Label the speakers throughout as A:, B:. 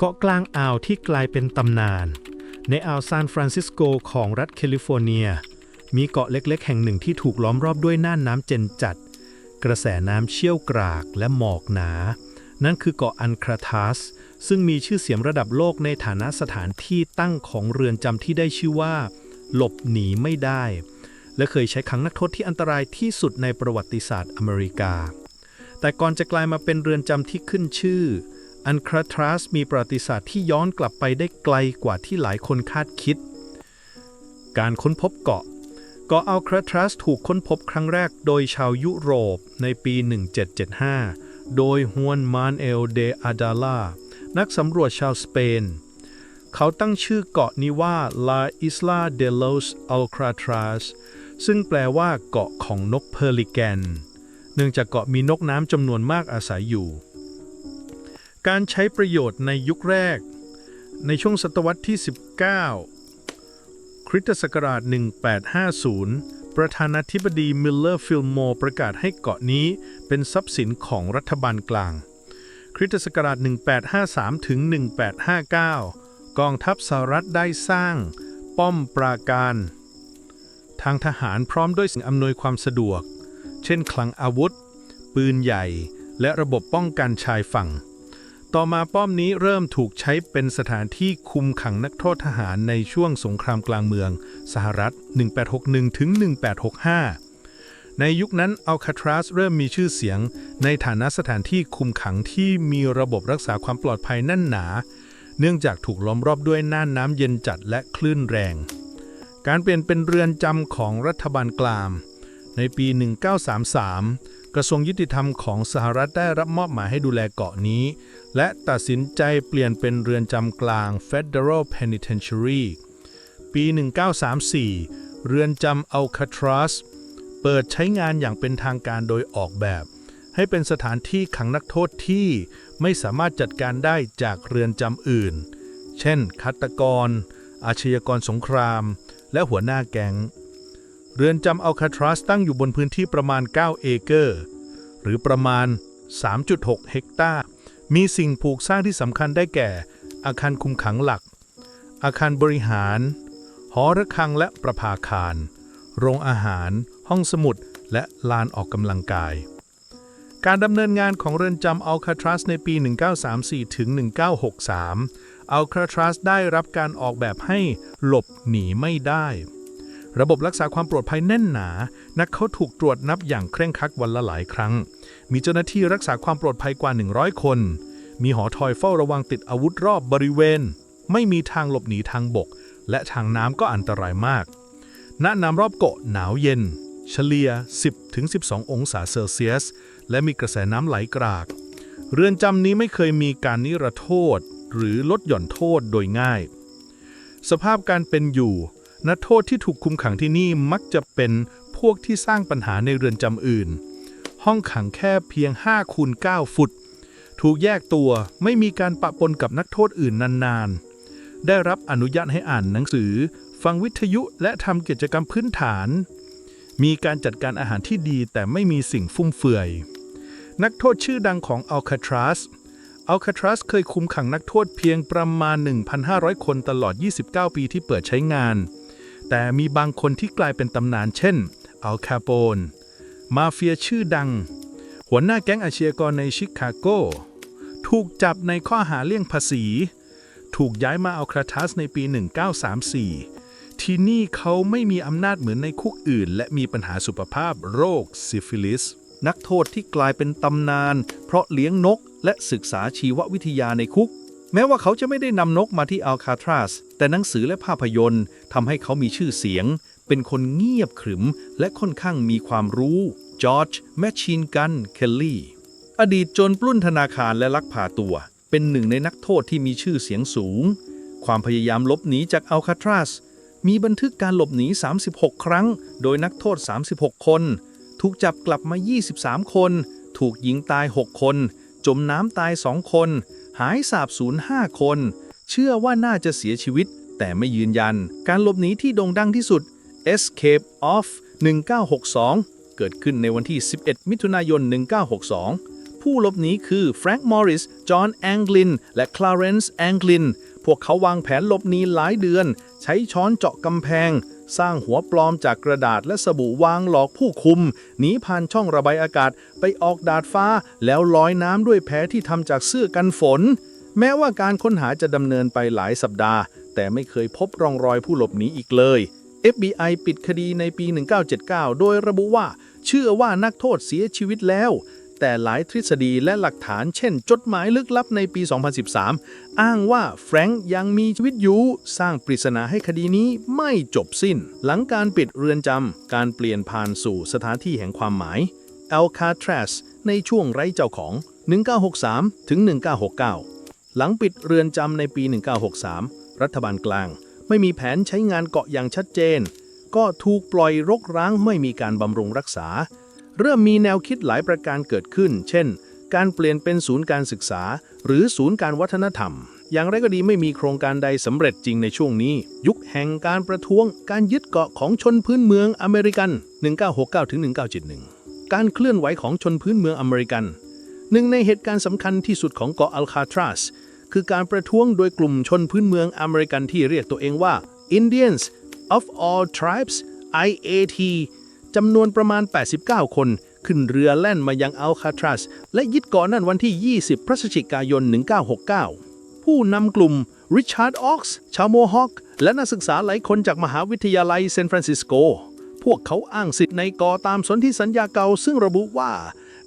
A: เกาะกลางอ่าวที่กลายเป็นตำนาน ในอ่าวซานฟรานซิสโกของรัฐแคลิฟอร์เนีย มีเกาะเล็กๆ แห่งหนึ่งที่ถูกล้อมรอบด้วยน่านน้ำเจนจัด กระแสน้ำเชี่ยวกรากและหมอกหนา นั่นคือเกาะอันคราทัส ซึ่งมีชื่อเสียงระดับโลกในฐานะสถานที่ตั้งของเรือนจำที่ได้ชื่อว่า หลบหนีไม่ได้ และเคยใช้ขังนักโทษที่อันตรายที่สุดในประวัติศาสตร์อเมริกา แต่ก่อนจะกลายมาเป็นเรือนจำที่ขึ้นชื่อ อันคราทรัสมีประวัติศาสตร์ที่ย้อนกลับไปได้ไกลกว่าที่หลายคนคาดคิด การค้นพบเกาะ เกาะอัลคราทรัสถูกค้นพบครั้งแรกโดยชาวยุโรปในปี 1775 โดยฮวนมานเอลเดอาดาลา นักสำรวจชาวสเปน เขาตั้งชื่อเกาะนี้ว่า La Isla de los Alcatraz ซึ่งแปลว่าเกาะของนกเพอร์ลิแกน เนื่องจากเกาะมีนกน้ำจำนวนมากอาศัยอยู่ การใช้ประโยชน์ในยุคแรก ในช่วงศตวรรษที่ 19 คริสตศักราช 1850 ประธานาธิบดีมิลเลอร์ฟิลโมประกาศให้เกาะนี้เป็นทรัพย์สินของรัฐบาลกลาง คริสตศักราช 1853 ถึง 1859 กองทัพสหรัฐได้สร้าง ป้อมปราการ ทางทหารพร้อมด้วยสิ่งอำนวยความสะดวก เช่นคลังอาวุธ ปืนใหญ่ และระบบป้องกันชายฝั่ง ต่อมาป้อมนี้เริ่มถูกใช้เป็นสถานที่คุมขังนักโทษทหารในช่วงสงครามกลางเมือง สหรัฐ 1861ถึง1865 ในยุคนั้นอัลคาทรัสเริ่มมีชื่อเสียง ในฐานะสถานที่คุมขังที่มีระบบรักษาความปลอดภัยแน่นหนา เนื่องจากถูกล้อมรอบด้วยน่านน้ำเย็นจัดและคลื่นแรง การเปลี่ยนเป็นเรือนจำของรัฐบาลกลางในปี 1933 กระทรวงยุติธรรมของสหรัฐได้รับมอบหมายให้ดูแลเกาะนี้ และตัดสินใจเปลี่ยนเป็นเรือนจำกลาง Federal Penitentiary ปี 1934 เรือนจำอัลคาทรัสเปิดใช้งานอย่างเป็นทางการโดยออกแบบ ให้เป็นสถานที่ขังนักโทษที่ไม่สามารถจัดการได้จากเรือนจำอื่น เช่นฆาตกร อาชญากรสงคราม และหัวหน้าแก๊ง เรือนจำอัลคาทรัสตั้งอยู่บนพื้นที่ประมาณ 9 เอเกอร์ หรือประมาณ 3.6 เฮกตาร์ มีสิ่งผูกสร้างที่สำคัญได้แก่ อาคารคุมขังหลัก อาคารบริหาร หอระฆังและประภาคาร โรงอาหาร ห้องสมุด และลานออกกำลังกาย การดำเนินงานของเรือนจำอัลคาทรัสในปี 1934 ถึง 1963 อัลคาทรัสได้รับการออกแบบให้หลบหนีไม่ได้ ระบบรักษาความปลอดภัยแน่นหนา นักเขาถูกตรวจนับอย่างเคร่งครัดวันละหลายครั้ง มีเจ้าหน้าที่รักษาความปลอดภัยกว่า 100 คน มีหอคอยเฝ้าระวังติดอาวุธรอบบริเวณ ไม่มีทางหลบหนีทางบก และทางน้ำก็อันตรายมาก ณ น้ำรอบเกาะหนาวเย็น เฉลี่ย 10-12 องศาเซลเซียส และมีกระแสน้ำไหลกราก เรือนจำนี้ไม่เคยมีการนิรโทษ หรือลดหย่อนโทษโดยง่าย สภาพการเป็นอยู่ นักโทษที่ถูกคุมขังที่นี่มักจะเป็นพวกที่สร้างปัญหาในเรือนจำอื่น ห้องขังแค่เพียง5คูณ9ฟุต ถูกแยกตัวไม่มีการปะปนกับนักโทษอื่นนานๆ ได้รับอนุญาตให้อ่านหนังสือ ฟังวิทยุและทำกิจกรรมพื้นฐาน มีการจัดการอาหารที่ดีแต่ไม่มีสิ่งฟุ่มเฟือย นักโทษชื่อดังของอัลคาทรัสอัลคาทรัสเคยคุมขังนักโทษเพียงประมาณ 1,500 คนตลอด 29 ปีที่เปิดใช้งาน แต่มีบางคนที่กลายเป็นตำนานเช่น อัลคาโปน มาเฟียชื่อดัง หัวหน้าแก๊งอาชญากรในชิคาโก ถูกจับในข้อหาเลี่ยงภาษี ถูกย้ายมาอัลคาทัสในปี 1934 ที่นี่เขาไม่มีอำนาจเหมือนในคุกอื่น และมีปัญหาสุขภาพโรคซิฟิลิส นักโทษที่กลายเป็นตำนาน เพราะเลี้ยงนกและศึกษาชีววิทยาในคุก แม้ว่าเขาจะไม่ได้นำนกมาที่อัลคาทรัสแต่หนังสือและภาพยนตร์ทำให้เขามีชื่อเสียง เป็นคนเงียบขรึมและค่อนข้างมีความรู้ จอร์จ แมชชีนกัน เคลลี่ อดีตโจรปล้นธนาคารและลักพาตัว เป็นหนึ่งในนักโทษที่มีชื่อเสียงสูง ความพยายามหลบหนีจากอัลคาทรัสมีบันทึกการหลบหนี 36 ครั้ง โดยนักโทษ 36 คน ถูกจับกลับมา 23 คน ถูกยิงตาย 6 คน จมน้ำตาย 2 คน หายสาบสูญ 5 คน เชื่อว่าน่าจะเสียชีวิต แต่ไม่ยืนยัน การหลบหนีที่โด่งดังที่สุด Escape of 1962 เกิดขึ้นในวันที่ 11 มิถุนายน 1962
B: ผู้หลบหนีคือแฟรงค์มอริส จอห์นแองกลิน และคลาเรนซ์แองกลิน พวกเขาวางแผนหลบหนีหลายเดือน ใช้ช้อนเจาะกำแพง สร้างหัวปลอมจากกระดาษและสบู่วางหลอกผู้คุม หนีผ่านช่องระบายอากาศไปออกดาดฟ้า แล้วลอยน้ำด้วยแพที่ทำจากเสื้อกันฝน แม้ว่าการค้นหาจะดำเนินไปหลายสัปดาห์ แต่ไม่เคยพบร่องรอยผู้หลบหนีอีกเลย FBI ปิดคดีในปี 1979 โดยระบุว่า เชื่อว่านักโทษเสียชีวิตแล้ว แต่หลายทฤษฎีและหลักฐานเช่น จดหมายลึกลับในปี 2013 อ้างว่าแฟรงค์ยังมีชีวิตอยู่ สร้างปริศนาให้คดีนี้ไม่จบสิ้น หลังการปิดเรือนจำ การเปลี่ยนผ่านสู่สถานที่แห่งความหมาย Alcatraz ในช่วงไร้เจ้าของ 1963 ถึง 1969 หลังปิดเรือนจำในปี 1963 รัฐบาลกลาง ไม่มีแผนใช้งานเกาะอย่างชัดเจน ก็ถูกปล่อยรกร้างไม่มีการบำรุงรักษา เริ่มมีแนวคิดหลายประการเกิดขึ้น เช่น การเปลี่ยนเป็นศูนย์การศึกษา หรือศูนย์การวัฒนธรรม อย่างไรก็ดีไม่มีโครงการใดสำเร็จจริงในช่วงนี้ ยุคแห่งการประท้วง การยึดเกาะของชนพื้นเมืองอเมริกัน 1969-1971 การเคลื่อนไหวของชนพื้นเมืองอเมริกันหนึ่งในเหตุการณ์สำคัญที่สุดของเกาะอัลคาทรัส คือการประท้วงโดยกลุ่มชนพื้นเมืองอเมริกันที่เรียกตัวเองว่า Indians of all tribes IAT จำนวนประมาณ 89 คน ขึ้นเรือแล่นมายังอัลคาทรัส และยึดเกาะนั่นวันที่ 20 พฤศจิกายน 1969 ผู้นำกลุ่มริชาร์ดออกส์ชาวโมฮอคและนักศึกษาหลายคนจากมหาวิทยาลัยเซนฟรานซิสโก พวกเขาอ้างสิทธิ์ในเกาะตามสนธิสัญญาเก่าซึ่งระบุว่า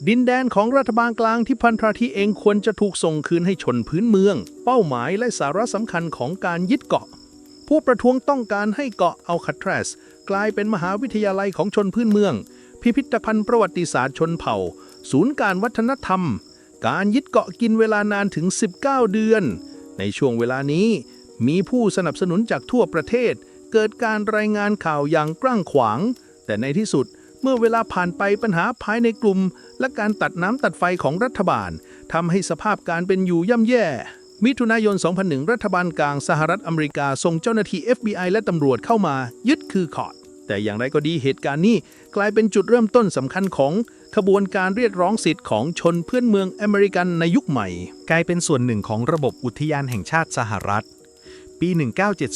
B: ดินแดนของรัฐบาลกลางที่พันธราที่เองควรจะถูกส่งคืนให้ชนพื้นเมือง เป้าหมายและสาระสำคัญของการยึดเกาะ ผู้ประท้วงต้องการให้เกาะอัลคาทรัสกลายเป็นมหาวิทยาลัยของชนพื้นเมือง พิพิธภัณฑ์ประวัติศาสตร์ชนเผ่า ศูนย์การวัฒนธรรม การยึดเกาะกินเวลานานถึง 19 เดือน ในช่วงเวลานี้ มีผู้สนับสนุนจากทั่วประเทศ เกิดการรายงานข่าวอย่างกว้างขวาง แต่ในที่สุดเเมื่อเวลาผ่านไปปัญหาภายในกลุ่ม และการตัดน้ำตัดไฟของรัฐบาลทำให้สภาพการเป็นอยู่ย่ำแย่ มิถุนายน 2001 รัฐบาลกลางสหรัฐอเมริกาส่งเจ้าหน้าที่ FBI และตำรวจเข้ามายึดคือคอร์ดแต่อย่างไรก็ดีเหตุการณ์นี้กลายเป็นจุดเริ่มต้นสำคัญของขบวนการเรียกร้องสิทธิ์ของชนเพื่อนเมืองอเมริกันในยุคใหม่
C: กลายเป็นส่วนหนึ่งของระบบอุทยานแห่งชาติสหรัฐ ปี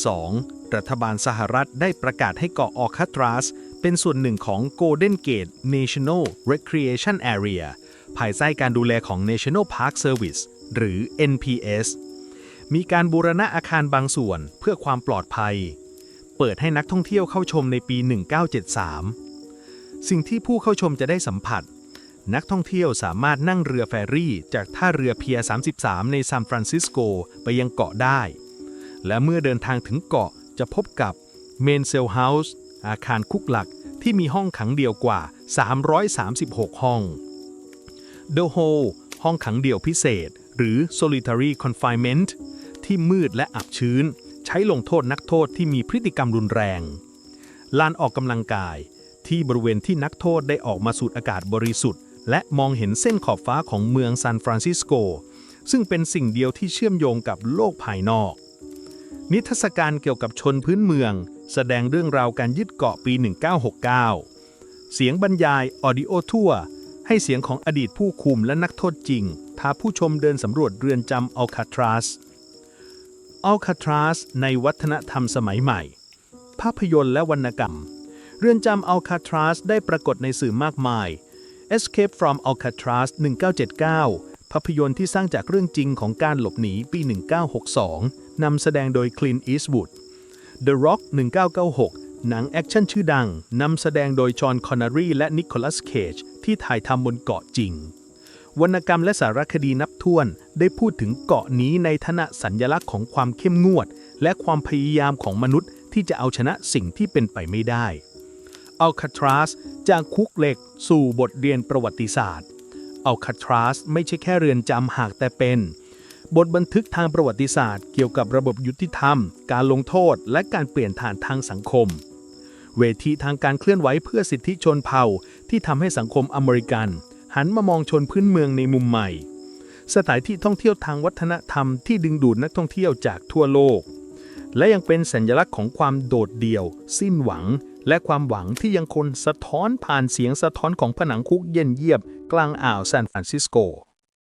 C: 1972 รัฐบาลสหรัฐได้ประกาศให้เกาะออคาทรัส เป็นส่วนหนึ่งของ Golden Gate National Recreation Area ภายใต้การดูแลของ National Park Service หรือ NPS มีการบูรณะอาคารบางส่วนเพื่อความปลอดภัย เปิดให้นักท่องเที่ยวเข้าชมในปี 1973 สิ่งที่ผู้เข้าชมจะได้สัมผัส นักท่องเที่ยวสามารถนั่งเรือแฟรี่ จากท่าเรือเพีย 33 ในซานฟรานซิสโกไปยังเกาะได้ และเมื่อเดินทางถึงเกาะจะพบกับเมนเซลเฮาส์ อาคารคุกหลักที่มีห้องขังเดียวกว่า 336 ห้อง The Hole ห้องขังเดี่ยวพิเศษ หรือ Solitary Confinement ที่มืดและอับชื้น ใช้ลงโทษนักโทษที่มีพฤติกรรมรุนแรง ลานออกกำลังกาย ที่บริเวณที่นักโทษได้ออกมาสูดอากาศบริสุทธิ์ และมองเห็นเส้นขอบฟ้าของเมืองซานฟรานซิสโก ซึ่งเป็นสิ่งเดียวที่เชื่อมโยงกับโลกภายนอก นิทรรศการเกี่ยวกับชนพื้นเมือง แสดงเรื่องราวการยึดเกาะปี 1969 เสียงบรรยายออดิโอทั่ว ให้เสียงของอดีตผู้คุมและนักโทษจริง พาผู้ชมเดินสำรวจเรือนจำอัลคาทรัสอัลคาทรัสในวัฒนธรรมสมัยใหม่ ภาพยนตร์และวรรณกรรม เรือนจำอัลคาทรัสได้ปรากฏในสื่อมากมาย Escape from Alcatraz 1979 ภาพยนตร์ที่สร้างจากเรื่องจริงของการหลบหนีปี 1962 นำแสดงโดยคลินอีสต์วูด The Rock 1996 หนังแอคชั่นชื่อดังนำแสดงโดยจอห์นคอนเนอรีและนิโคลัสเคจที่ถ่ายทำบนเกาะจริง วรรณกรรมและสารคดีนับถ้วนได้พูดถึงเกาะนี้ในฐานะสัญญลักษณ์ของความเข้มงวด และความพยายามของมนุษย์ที่จะเอาชนะสิ่งที่เป็นไปไม่ได้อัลคาทรัสจากคุกเหล็กสู่บทเรียนประวัติศาสตร์อัลคาทรัสไม่ใช่แค่เรือนจำหากแต่เป็น บทบันทึกทางประวัติศาสตร์ เกี่ยวกับระบบยุติธรรม การลงโทษ และการเปลี่ยนฐานทางสังคม เวทีทางการเคลื่อนไหวเพื่อสิทธิชนเผ่า ที่ทำให้สังคมอเมริกัน หันมามองชนพื้นเมืองในมุมใหม่ สถานที่ท่องเที่ยวทางวัฒนธรรมที่ดึงดูดนักท่องเที่ยวจากทั่วโลก และยังเป็นสัญลักษณ์ของความโดดเดี่ยว สิ้นหวัง
B: และความหวังที่ยังคงสะท้อนผ่านเสียงสะท้อนของผนังคุกเย็นเยียบ กลางอ่าวซานฟรานซิสโก